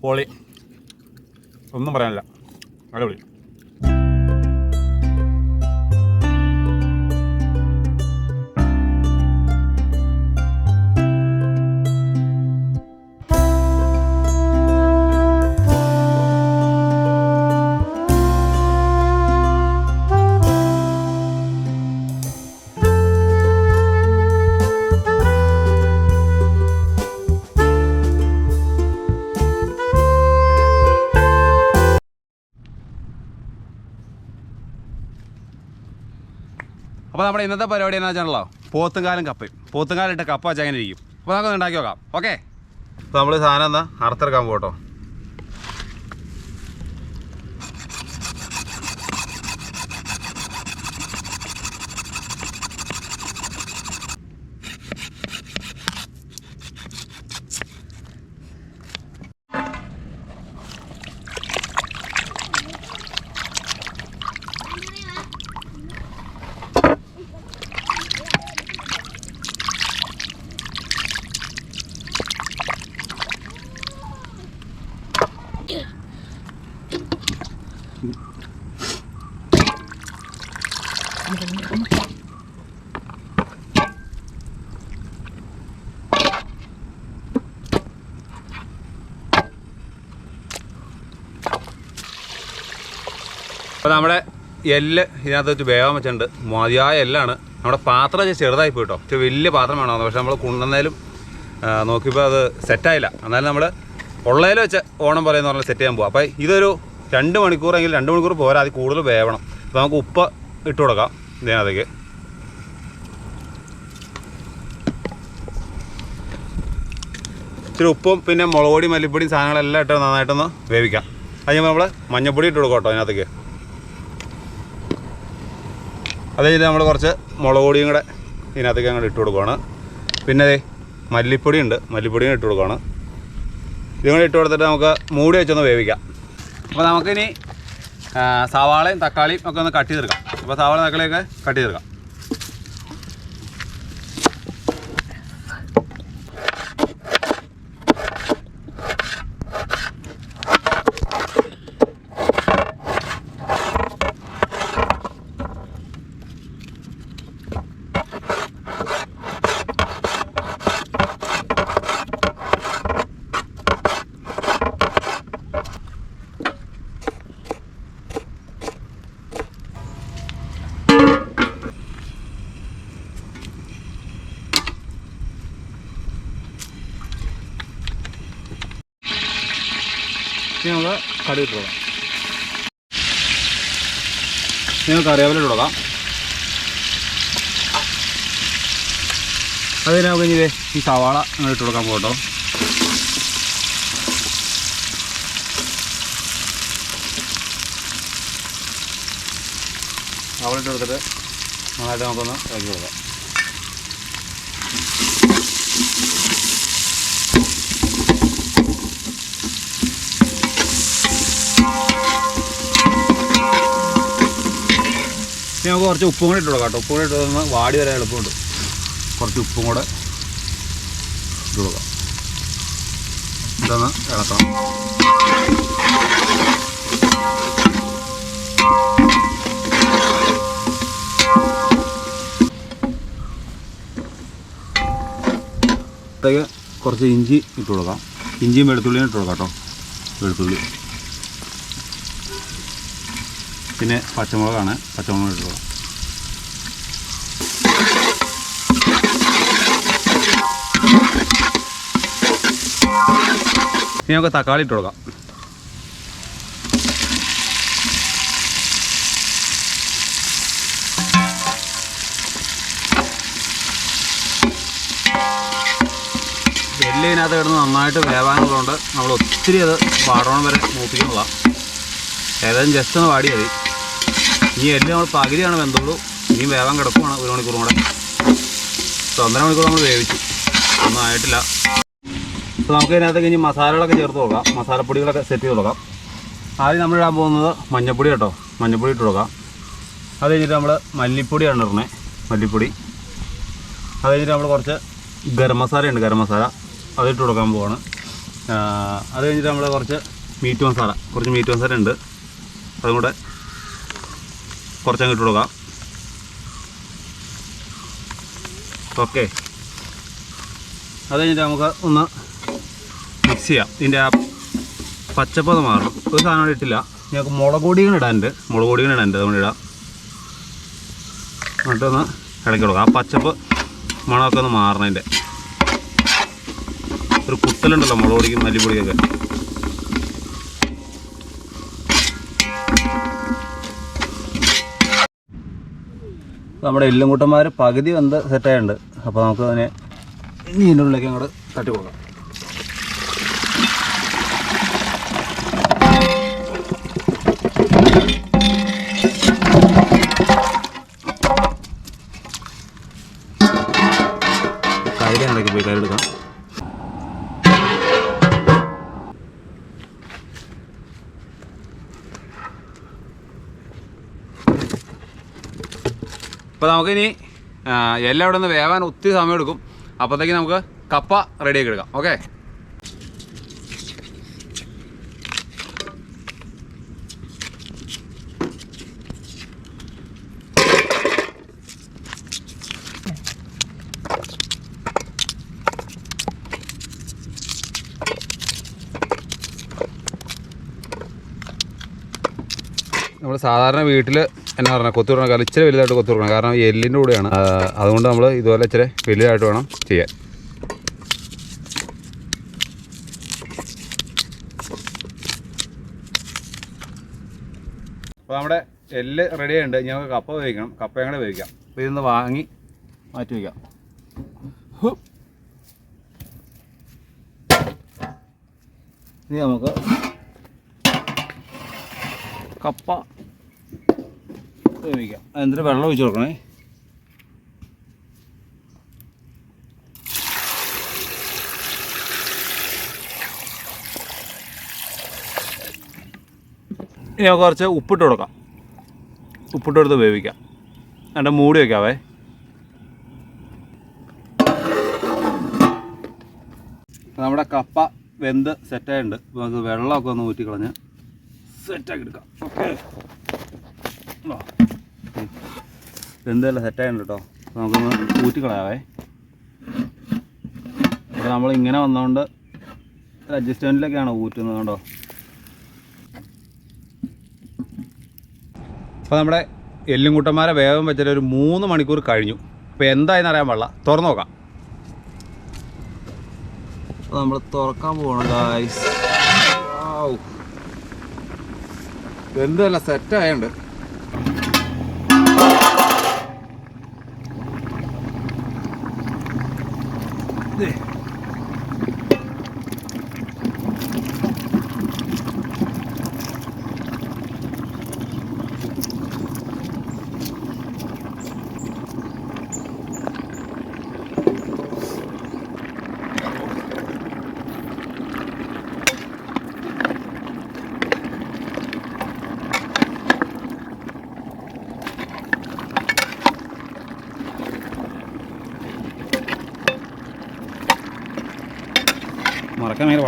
പൊളി. ഒന്നും പറയാനില്ല. അടിപൊളി. നമ്മുടെ ഇന്നത്തെ പരിപാടി എന്നാ വെച്ചാണല്ലോ? പോത്തുംകാലും കപ്പയും. പോത്തുംകാലിട്ട് കപ്പ വെച്ചാൽ അങ്ങനെ ഇരിക്കും. അപ്പോൾ നമുക്ക് ഉണ്ടാക്കി നോക്കാം. ഓക്കെ? നമ്മൾ സാധനം എന്നാ അറുത്തെടുക്കാൻ പോകട്ടോ. അപ്പോൾ നമ്മുടെ എല്ല് ഇതിനകത്ത് വെച്ച് വേവാൻ വെച്ചിട്ടുണ്ട്. മതിയായ എല്ലാണ്. നമ്മുടെ പാത്രം ചെറുതായി പോയിട്ടോ ഇച്ചിരി വലിയ പാത്രം വേണമെന്ന് പക്ഷെ നമ്മൾ കൊണ്ടുവന്നാലും നോക്കിയപ്പോൾ അത് സെറ്റായില്ല എന്നാലും നമ്മൾ ഉള്ളതിൽ വെച്ച് ഓണം പറയുന്ന പറഞ്ഞാൽ സെറ്റ് ചെയ്യാൻ പോകും അപ്പോൾ ഇതൊരു രണ്ട് മണിക്കൂറെങ്കിൽ രണ്ട് മണിക്കൂർ പോരാ. അത് കൂടുതൽ വേവണം. അപ്പോൾ നമുക്ക് ഉപ്പ് ഇട്ട് കൊടുക്കാം. ഇതിനകത്തേക്ക് ഇച്ചിരി ഉപ്പും പിന്നെ മുളക് പൊടി മല്ലിപ്പൊടിയും സാധനങ്ങളെല്ലാം ഇട്ട് നന്നായിട്ടൊന്ന് വേവിക്കാം. അത് നമ്മൾ മഞ്ഞപ്പൊടി ഇട്ട് കൊടുക്കാം കേട്ടോ അതിനകത്തേക്ക്. അത് കഴിഞ്ഞിട്ട് നമ്മൾ കുറച്ച് മുളക് പൊടിയും കൂടെ ഇതിനകത്തേക്ക് അങ്ങോട്ട് ഇട്ട് കൊടുക്കുകയാണ് പിന്നെ അതേ മല്ലിപ്പൊടി ഉണ്ട്. മല്ലിപ്പൊടിയും ഇട്ട് കൊടുക്കുകയാണ് ഇതും കൂടി ഇട്ട് കൊടുത്തിട്ട് നമുക്ക് മൂടി വെച്ചൊന്ന് വേവിക്കാം. അപ്പോൾ നമുക്കിനി സവാളയും തക്കാളിയും ഒക്കെ ഒന്ന് കട്ട് ചെയ്തെടുക്കാം. അപ്പോൾ താവള നക്കളെയൊക്കെ കട്ട് ചെയ്തെടുക്കാം. ഇനി നമുക്ക് കടുക് ഇട്ട് കൊടുക്കാം ഇനി നമുക്ക് കറിവേപ്പില ഇട്ട് കൊടുക്കാം അത് നമുക്ക് ഇനി ഈ സവാള അങ്ങനെ ഇട്ട് കൊടുക്കാൻ പോകട്ടോ. അവളിട്ട് കൊടുത്തിട്ട് നന്നായിട്ട് നമുക്കൊന്ന് ഇറക്കി കൊടുക്കാം. നമുക്ക് കുറച്ച് ഉപ്പും കൂടെ ഇട്ടു കൊടുക്കാം ഉപ്പും കൂടെ ഇട്ട് വാടി വരാൻ എളുപ്പമുണ്ട്. കുറച്ച് ഉപ്പും കൂടെ ഇട്ട് ഇതൊന്ന് ഇളക്കണം. കുറച്ച് ഇഞ്ചി ഇട്ട് കൊടുക്കാം. ഇഞ്ചിയും വെളുത്തുള്ളിയും ഇട്ട് കൊടുക്കാം കേട്ടോ. വെളുത്തുള്ളി. പിന്നെ പച്ചമുളകാണ്. പച്ചമുളക് ഇട്ട് ഇനി നമുക്ക് തക്കാളി ഇട്ട് കൊടുക്കാം. എല്ല് ഇതിനകത്ത് കിടന്ന് നന്നായിട്ട് വേവാനുള്ളതുകൊണ്ട് നമ്മൾ ഒത്തിരി അത് പാടോണം വരെ മൂപ്പിക്കുന്നതാണ് ഏതായാലും ജസ്റ്റ് ഒന്ന് വാടി മതി. ഇനി എല്ല് നമ്മൾ പകുതിയാണ് വെന്തുള്ളൂ. ഇനിയും വേവാൻ കിടക്കുവാണ് ഒരു മണിക്കൂറും കൂടെ. ഒന്നര മണിക്കൂർ നമ്മൾ വേവിച്ചു. ഒന്നും ആയിട്ടില്ല. അപ്പോൾ നമുക്ക് ഇതിനകത്തേക്ക് ഇനി മസാലകളൊക്കെ ചേർത്ത് കൊടുക്കാം. മസാലപ്പൊടികളൊക്കെ സെറ്റ് ചെയ്ത് കൊടുക്കാം. ആദ്യം നമ്മൾ ഇടാൻ പോകുന്നത് മഞ്ഞപ്പൊടി കേട്ടോ. മഞ്ഞൾപ്പൊടി ഇട്ട് കൊടുക്കാം. അത് കഴിഞ്ഞിട്ട് നമ്മൾ മല്ലിപ്പൊടിയാണ് ഇടണേ. മല്ലിപ്പൊടി. അത് കഴിഞ്ഞിട്ട് നമ്മൾ കുറച്ച് ഗരം മസാലയുണ്ട്. ഗരം മസാല. അതിട്ട് കൊടുക്കാൻ പോവാണ്. അത് കഴിഞ്ഞിട്ട് നമ്മൾ കുറച്ച് മീറ്റ് മസാല. കുറച്ച് മീറ്റ് മസാല ഉണ്ട്. അതും കൂടെ കുറച്ചങ്ങ് ഇട്ട് കൊടുക്കാം. ഓക്കെ. അത് കഴിഞ്ഞിട്ട് നമുക്ക് ഒന്ന് മിക്സ് ചെയ്യാം. ഇതിന്റെ ആ പച്ചപ്പ് അത് മാറും ഒരു സാധനം ഇട്ടില്ല. ഞങ്ങൾക്ക് മുളക് പൊടികൾ ഇടാനുണ്ട്. മുളക് പൊടികൾ ഇടാനുണ്ട്. അതുകൊണ്ട് ഇടാം. എന്നിട്ടൊന്ന് ഇടയ്ക്ക് കൊടുക്കാം. ആ പച്ചപ്പ് മണമൊക്കെ ഒന്ന് മാറണതിന്റെ ഒരു കുത്തലുണ്ടല്ലോ മുളക് പൊടിക്കും മല്ലിപ്പൊടിക്കൊക്കെ നമ്മുടെ എല്ലുംകുട്ടന്മാർ പകുതി വന്ന് സെറ്റായിട്ടുണ്ട് അപ്പോൾ നമുക്ക് അതിനെ ഇനി ഇതിന്റെ ഉള്ളിലേക്ക് അങ്ങോട്ട് തട്ടി കൊടുക്കാം. അപ്പോൾ നമുക്കിനി എല്ലാം ഇവിടെ നിന്ന് വേവാൻ ഒത്തിരി സമയം എടുക്കും അപ്പോഴത്തേക്ക് നമുക്ക് കപ്പ റെഡിയാക്കി എടുക്കാം. ഓക്കെ? നമ്മൾ സാധാരണ വീട്ടിൽ എന്നാ പറഞ്ഞാൽ കൊത്തു കൊടുക്കണം കാരണം ഇച്ചിരി വലുതായിട്ട് കൊത്തു കൊടുക്കണം കാരണം എല്ലിന്റെ കൂടെയാണ്. അതുകൊണ്ട് നമ്മൾ ഇതുപോലെ ഇച്ചിരി വലുതായിട്ട് വേണം ചെയ്യാൻ. അപ്പോൾ നമ്മുടെ എല്ല് റെഡി ആയിട്ടുണ്ട്. ഇനി കപ്പ വേവിക്കണം. കപ്പയും കൂടെ വേവിക്കാം. അപ്പോൾ ഇതൊന്ന് വാങ്ങി മാറ്റി വയ്ക്കാം ഇനി നമുക്ക് കപ്പ വേവിക്കാം. അതിന്റെ വെള്ളം ഒഴിച്ച് കൊടുക്കണേ. ഇനി നമുക്ക് കുറച്ച് ഉപ്പിട്ട് കൊടുക്കാം. ഉപ്പിട്ട് കൊടുത്ത് വേവിക്കാം. എന്നിട്ട് മൂടി വയ്ക്കാവേ നമ്മുടെ കപ്പ വെന്ത് സെറ്റായിട്ടുണ്ട്. അപ്പോൾ നമുക്ക് വെള്ളമൊക്കെ ഒന്ന് ഊറ്റി കളഞ്ഞ് സെറ്റാക്കി എടുക്കാം. ഓക്കെ. വെന്തല്ല സെറ്റായിട്ടുണ്ട് കേട്ടോ അപ്പോൾ നമുക്കൊന്ന് ഊറ്റിക്കളയാവേ നമ്മൾ ഇങ്ങനെ വന്നതുകൊണ്ട് അഡ്ജസ്റ്റ്മെന്റിലൊക്കെയാണ് ഊറ്റുന്നത് കേട്ടോ അപ്പോൾ നമ്മുടെ എല്ലും കുട്ടന്മാരെ വേഗം വെച്ചിട്ട് ഒരു മൂന്ന് മണിക്കൂർ കഴിഞ്ഞു. അപ്പോൾ എന്തായെന്ന് അറിയാൻ പാടില്ല. തുറന്നു നോക്കാം. അപ്പോൾ നമ്മൾ തുറക്കാൻ പോകണം ഗായ്സ് എന്തല്ല സെറ്റായുണ്ട്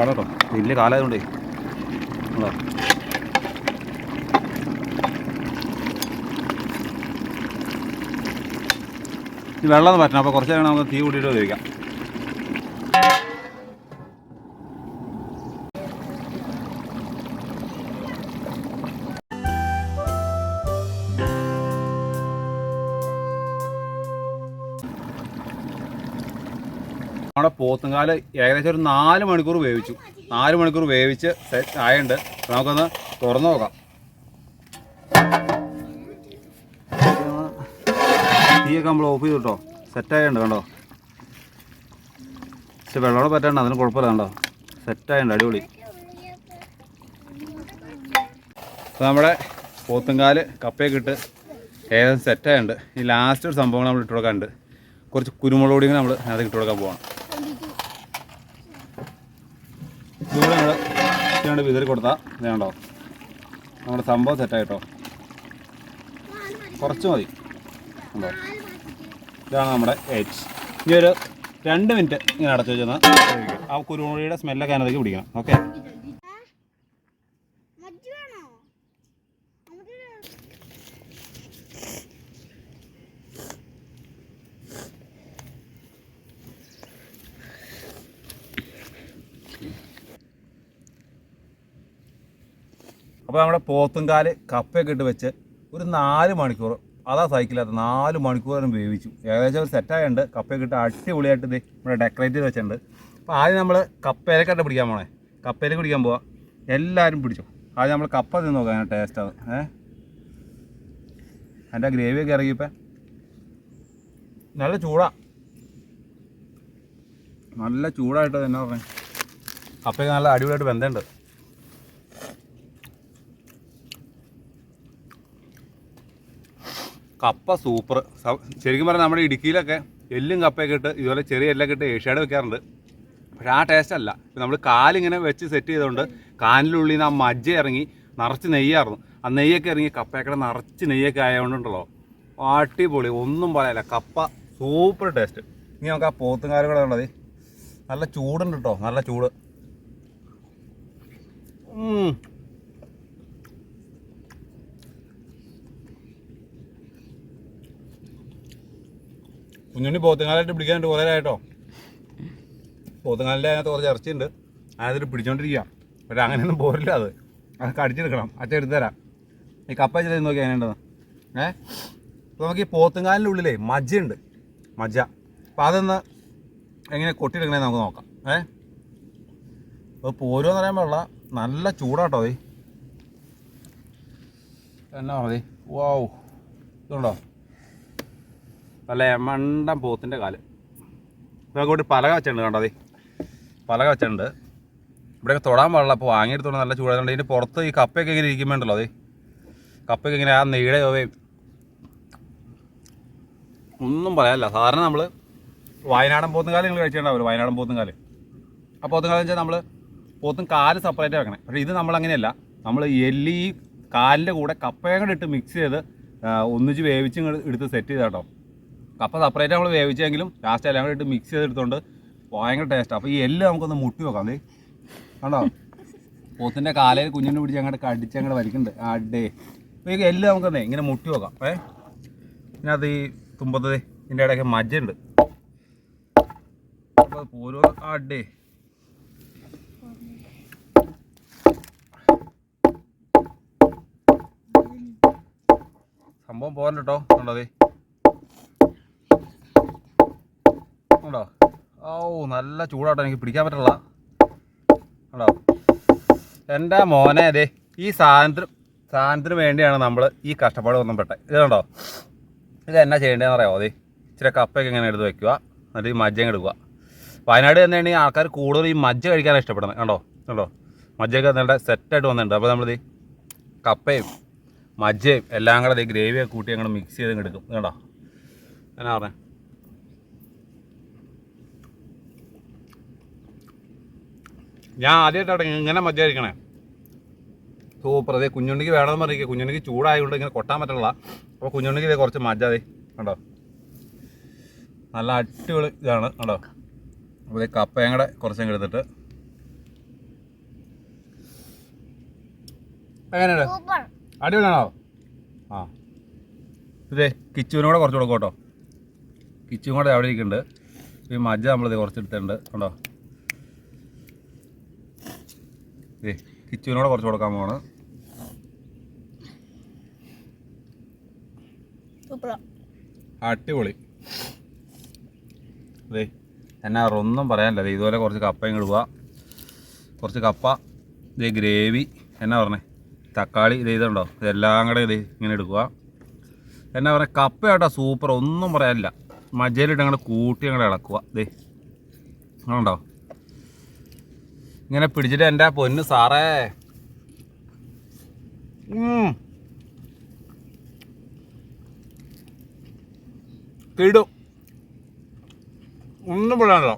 പാടാട്ടോ. വലിയ കാലമായതുകൊണ്ടേ ഈ വെള്ളം പറ്റണം. അപ്പോൾ കുറച്ച് നേരം നമുക്ക് തീ കൂട്ടിയിട്ട് ഉപയോഗിക്കാം പോത്തുംകാൽ ഏകദേശം ഒരു നാല് മണിക്കൂർ വേവിച്ചു. നാല് മണിക്കൂർ വേവിച്ച് സെറ്റ് ആയുണ്ട് നമുക്കൊന്ന് തുറന്നു നോക്കാം. തീയൊക്കെ നമ്മൾ ഓഫ് ചെയ്തു കേട്ടോ സെറ്റായുണ്ട് കണ്ടോ? പക്ഷെ വെള്ളമോടെ പറ്റാണ്ട് അതിന് കുഴപ്പമില്ല കണ്ടോ? സെറ്റായുണ്ട് അടിപൊളി. അപ്പോൾ നമ്മുടെ പോത്തുംകാൽ കപ്പയൊക്കെ ഇട്ട് ഏകദേശം സെറ്റായുണ്ട് ഈ ലാസ്റ്റ് ഒരു സംഭവങ്ങൾ നമ്മൾ ഇട്ട് കൊടുക്കാനുണ്ട്. കുറച്ച് കുരുമുളക് പൊടിയും നമ്മൾ അത് ഇട്ട് കൊടുക്കാൻ പോകണം ഇതുകൂടെ നമ്മൾ ഇതുകൊണ്ട് വിതറി കൊടുത്താൽ വേണ്ടോ നമ്മുടെ സംഭവം സെറ്റായിട്ടോ കുറച്ച് മതി. ഉണ്ടോ ഇതാണ് നമ്മുടെ എച്ച് ഇനി ഒരു രണ്ട് മിനിറ്റ് ഇങ്ങനെ അടച്ചു വെച്ചാൽ ആ കുരുമുളിയുടെ സ്മെല്ലൊക്കെ അതിനകത്തേക്ക് പിടിക്കണം. ഓക്കെ അപ്പോൾ നമ്മുടെ പോത്തുംകാൽ കപ്പയൊക്കെ ഇട്ട് വെച്ച് ഒരു നാല് മണിക്കൂർ അതാ സൈക്കിളകത്ത് നാല് മണിക്കൂറും വേവിച്ചു. ഏകദേശം ഒരു സെറ്റായുണ്ട് കപ്പയൊക്കെ ഇട്ട് അടിപൊളിയായിട്ട് ഇത് ഇവിടെ ഡെക്കറേറ്റ് ചെയ്ത് വെച്ചിട്ടുണ്ട്. അപ്പോൾ ആദ്യം നമ്മൾ കപ്പയിലേക്കായിട്ട് പിടിക്കാൻ പോണേ. കപ്പയിലേക്ക് പിടിക്കാൻ പോവാം. എല്ലാവരും പിടിച്ചു. ആദ്യം നമ്മൾ കപ്പ തിന്ന് നോക്കാം അതിന്റെ ടേസ്റ്റ് അത്. ഏഹ് അതിന്റെ ഗ്രേവിയൊക്കെ ഇറങ്ങിയപ്പോൾ നല്ല ചൂടാ. നല്ല ചൂടായിട്ട് തന്നെ പറഞ്ഞു. കപ്പയൊക്കെ നല്ല അടിപൊളിയായിട്ട് വെന്തുണ്ട് കപ്പ സൂപ്പർ. ശരിക്കും പറഞ്ഞാൽ നമ്മുടെ ഇടുക്കിയിലൊക്കെ എല്ലും കപ്പയൊക്കെ ഇട്ട് ഇതുപോലെ ചെറിയ എല്ലൊക്കെ ഇട്ട് ഏഷ്യാഡ് വെക്കാറുണ്ട്. പക്ഷേ ആ ടേസ്റ്റ് അല്ല. നമ്മൾ കാലിങ്ങനെ വെച്ച് സെറ്റ് ചെയ്തുകൊണ്ട് കാലിനുള്ളിൽ നിന്ന് ആ മജ്ജ ഇറങ്ങി നിറച്ച് നെയ്യായിരുന്നു. ആ നെയ്യൊക്കെ ഇറങ്ങി കപ്പയൊക്കെ നിറച്ച് നെയ്യൊക്കെ ആയതുകൊണ്ടുണ്ടല്ലോ അടിപൊളി. ഒന്നും പറയാനില്ല കപ്പ സൂപ്പർ ടേസ്റ്റ് ഇനി നമുക്ക് ആ പോത്തുകാൽ കൂടെ ഉള്ളത്. നല്ല ചൂടുണ്ട് കേട്ടോ നല്ല ചൂട്. കുഞ്ഞുണ്ണി പോത്തുങ്ങാലായിട്ട് പിടിക്കാനുണ്ട് കുറേ ആയിട്ടോ പോത്തുകാലിന്റെ അതിനകത്ത് കുറച്ച് ഇറച്ചിയുണ്ട്. അതിൽ പിടിച്ചോണ്ടിരിക്കുക പക്ഷെ അങ്ങനെയൊന്നും പോരില്ല അത്. അത് കടിച്ചെടുക്കണം അച്ഛൻ എടുത്തു തരാം. ഈ കപ്പ വെച്ചിട്ട് നോക്കി അങ്ങനെയുണ്ടെന്ന് ഏ? അപ്പോൾ നമുക്ക് ഈ പോത്തുങ്ങാലിന്റെ ഉള്ളിലേ മജ്ജയുണ്ട് മജ്ജ. അപ്പോൾ അതൊന്ന് എങ്ങനെ കൊട്ടിയെടുക്കണേ നമുക്ക് നോക്കാം. ഏ? അപ്പോൾ പോരുമെന്ന് പറയാൻ പാടില്ല. നല്ല ചൂടാട്ടോ ഈ എന്നാ മതി. വാവ് ഇതുണ്ടോ? നല്ല മണ്ടം പോത്തിന്റെ കാൽ. കൂടി പലക വെച്ചിട്ടുണ്ട് കണ്ടോ അതെ പലക വെച്ചിട്ടുണ്ട് ഇവിടെയൊക്കെ തൊടാൻ പാടില്ല അപ്പോൾ വാങ്ങിയെടുത്തോണ്ട് നല്ല ചൂടായതുകൊണ്ട് ഇതിന്റെ പുറത്ത് ഈ കപ്പയൊക്കെ ഇങ്ങനെ ഇരിക്കുമ്പോണ്ടല്ലോ അതെ കപ്പയൊക്കെ ഇങ്ങനെ ആ നെയ്യുടെ ചോവയും ഒന്നും പറയാനില്ല. സാധാരണ നമ്മൾ വയനാടൻ പോത്തുംകാൽ നിങ്ങൾ കഴിച്ചിട്ടുണ്ടാവില്ല വയനാടൻ പോത്തുംകാൽ ആ പോത്തുംകാലം വെച്ചാൽ നമ്മൾ പോത്തും കാൽ സെപ്പറേറ്റ് വെക്കണേ പക്ഷേ ഇത് നമ്മളങ്ങനെയല്ല നമ്മൾ എല്ലി കാലിന്റെ കൂടെ കപ്പയും കൂടെ ഇട്ട് മിക്സ് ചെയ്ത് ഒന്നിച്ച് വേവിച്ച് എടുത്ത് സെറ്റ് ചെയ്താ കേട്ടോ കപ്പ സെപ്പറേറ്റ് നമ്മൾ വേവിച്ചെങ്കിലും ലാസ്റ്റ് എല്ലാം കൂടി ഇട്ട് മിക്സ് ചെയ്തെടുത്തോണ്ട് ഭയങ്കര ടേസ്റ്റ് അപ്പോൾ ഈ എല്ല് നമുക്കൊന്ന് മുട്ടി വെക്കാം ദേ കണ്ടോ? പോത്തിന്റെ കാലയിൽ കുഞ്ഞിനെ പിടിച്ച് അങ്ങോട്ട് കടിച്ച് അങ്ങോട്ട് വരിക്കുന്നുണ്ട് അടേ അപ്പോൾ ഈ എല്ല് നമുക്കൊന്നേ ഇങ്ങനെ മുട്ടി വെക്കാം ഏ? ഇതിനകത്ത് ഈ തുമ്പത്ത് ഇതിന്റെ ഇതിന്റെ ഇടയ്ക്ക് ഉണ്ട് അപ്പോൾ പോരോ അടേ സംഭവം പോകാൻ കേട്ടോ. ഉണ്ടോ അതെ ഉണ്ടോ? ഓ നല്ല ചൂടാട്ടോ എനിക്ക് പിടിക്കാൻ പറ്റില്ല ഉണ്ടോ? എന്റെ മോനെ അതെ ഈ സാധനത്തിന് സാധനത്തിന് വേണ്ടിയാണ് നമ്മൾ ഈ കഷ്ടപ്പാട് ഒന്നും പെട്ടെ. ഇത് കണ്ടോ? ഇത് എന്നാ ചെയ്യേണ്ടതെന്ന് അറിയാമോ അതെ ഇച്ചിരി കപ്പയൊക്കെ ഇങ്ങനെ എടുത്ത് വെക്കുക. എന്നിട്ട് ഈ മജ്ജം എടുക്കുക വയനാട് തന്നെയാണ് ഈ ആൾക്കാർ കൂടുതൽ ഈ മജ്ജ കഴിക്കാനാണ് ഇഷ്ടപ്പെടുന്നത്. കണ്ടോ? കണ്ടോ? മജ്ജയൊക്കെ നല്ല സെറ്റായിട്ട് വന്നിട്ടുണ്ട്. അപ്പോൾ നമ്മളിത് കപ്പയും മജ്ജയും എല്ലാം കൂടെ ഗ്രേവിയൊക്കെ കൂട്ടി അങ്ങോട്ട് മിക്സ് ചെയ്ത് എടുക്കും. കേട്ടോ എന്നാ പറഞ്ഞേ? ഞാൻ ആദ്യമായിട്ടാണ് ഇങ്ങനെ മജ്ജ കഴിക്കണേ സൂപ്പർ അതേ കുഞ്ഞുണ്ണിക്ക് വേണമെന്ന് പറഞ്ഞിരിക്കുക കുഞ്ഞുണ്ണിക്ക് ചൂടായതുകൊണ്ട് ഇങ്ങനെ കൊട്ടാൻ പറ്റുള്ള അപ്പോൾ കുഞ്ഞുണ്ണിക്ക് ഇതേ കുറച്ച് മജ്ജ അതെ കണ്ടോ? നല്ല അടിപൊളി ഇതാണ് കണ്ടോ? അപ്പോൾ ഇതേ കപ്പയും കൂടെ കുറച്ചും എടുത്തിട്ട്. എങ്ങനെയുണ്ട്? അടിപൊളിയാണോ? ആ. ഇതേ കിച്ചുവിനും കൂടെ കുറച്ച് കൊടുക്കും കേട്ടോ. കിച്ചും കൂടെ അവിടെ ഇരിക്കുന്നുണ്ട്. ഈ മജ്ജ നമ്മളിത് കുറച്ച് എടുത്തിട്ടുണ്ട് കണ്ടോ? കിച്ചുവിനോടെ കുറച്ച് കൊടുക്കാൻ പോവാണ്. അടിപൊളി. അതെ എന്നാ ഒന്നും പറയാനില്ല. ഇതുപോലെ കുറച്ച് കപ്പയും പോവാം. കുറച്ച് കപ്പ ഇത് ഗ്രേവി എന്നാ പറഞ്ഞേ? തക്കാളി ഇത് ഇതുണ്ടോ? ഇതെല്ലാം കൂടെ ഇത് ഇങ്ങനെ എടുക്കുക എന്നാ പറഞ്ഞ കപ്പ കേട്ടോ സൂപ്പർ. ഒന്നും പറയാനില്ല. മജ്ജയിലിട്ട് അങ്ങോട്ട് കൂട്ടി അങ്ങോട്ട് ഇളക്കുക ദേ ഉണ്ടോ ഇങ്ങനെ പിടിച്ചിട്ട് എന്റെ പൊന്ന് സാറേ. കിടും. ഒന്നും പറയാനല്ലോ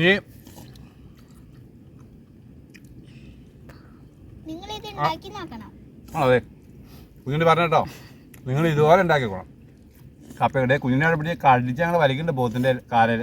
ഈ അതെ നിങ്ങൾ പറഞ്ഞ കേട്ടോ നിങ്ങൾ ഇതുപോലെ ഉണ്ടാക്കിക്കോണം കപ്പയുടെ കുഞ്ഞിനെ പിടിച്ച് കടിച്ച് ഞങ്ങൾ വലിക്കുന്നുണ്ട് പോത്തിന്റെ കാലയിൽ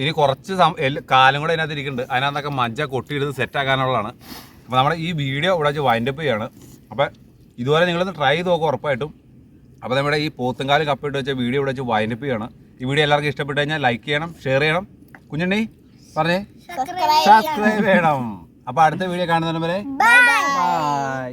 ഇനി കുറച്ച് കാലം കൂടെ അതിനകത്ത് ഇരിക്കുന്നുണ്ട്. അതിനകത്തൊക്കെ മജ്ജ കൊട്ടിയെടുത്ത് സെറ്റ് ആക്കാനുള്ളതാണ്. അപ്പോൾ നമ്മുടെ ഈ വീഡിയോ ഇവിടെ വെച്ച് വൈൻഡപ്പ് ചെയ്യാണ്. അപ്പോൾ ഇതുപോലെ നിങ്ങളൊന്ന് ട്രൈ ചെയ്ത് നോക്കുക ഉറപ്പായിട്ടും. അപ്പോൾ നമ്മുടെ ഈ പോത്തുംകാൽ കപ്പിട്ട് വെച്ച വീഡിയോ ഇവിടെ വെച്ച് വൈൻഡപ്പ് ചെയ്യാണ്. ഈ വീഡിയോ എല്ലാവർക്കും ഇഷ്ടപ്പെട്ട് കഴിഞ്ഞാൽ ലൈക്ക് ചെയ്യണം ഷെയർ ചെയ്യണം. കുഞ്ഞുണ്ണി പറഞ്ഞേ. സബ്സ്ക്രൈബ് ചെയ്യണം. അപ്പോൾ അടുത്ത വീഡിയോ കാണുന്നതിന് വരെ ബൈ